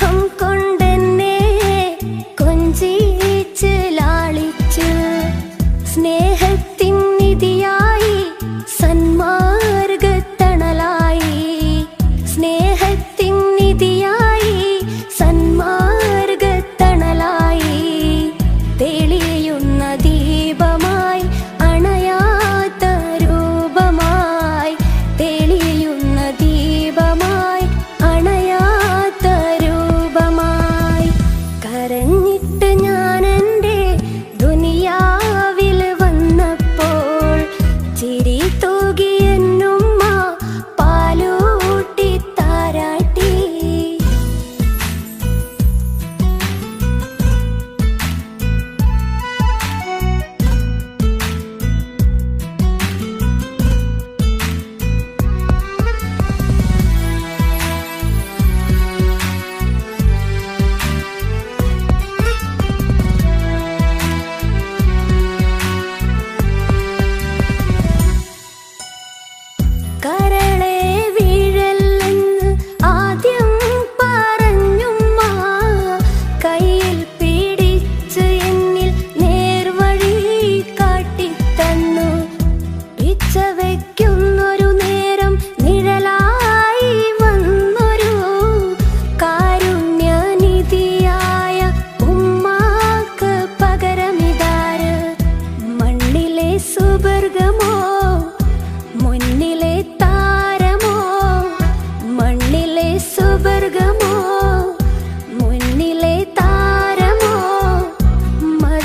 हमको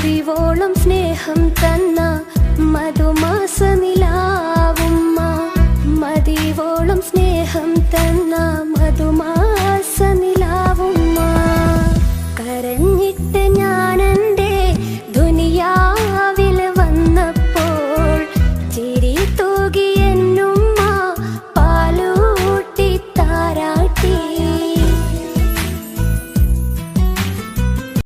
അറിവോളം സ്നേഹം തന്ന മധുമാസമി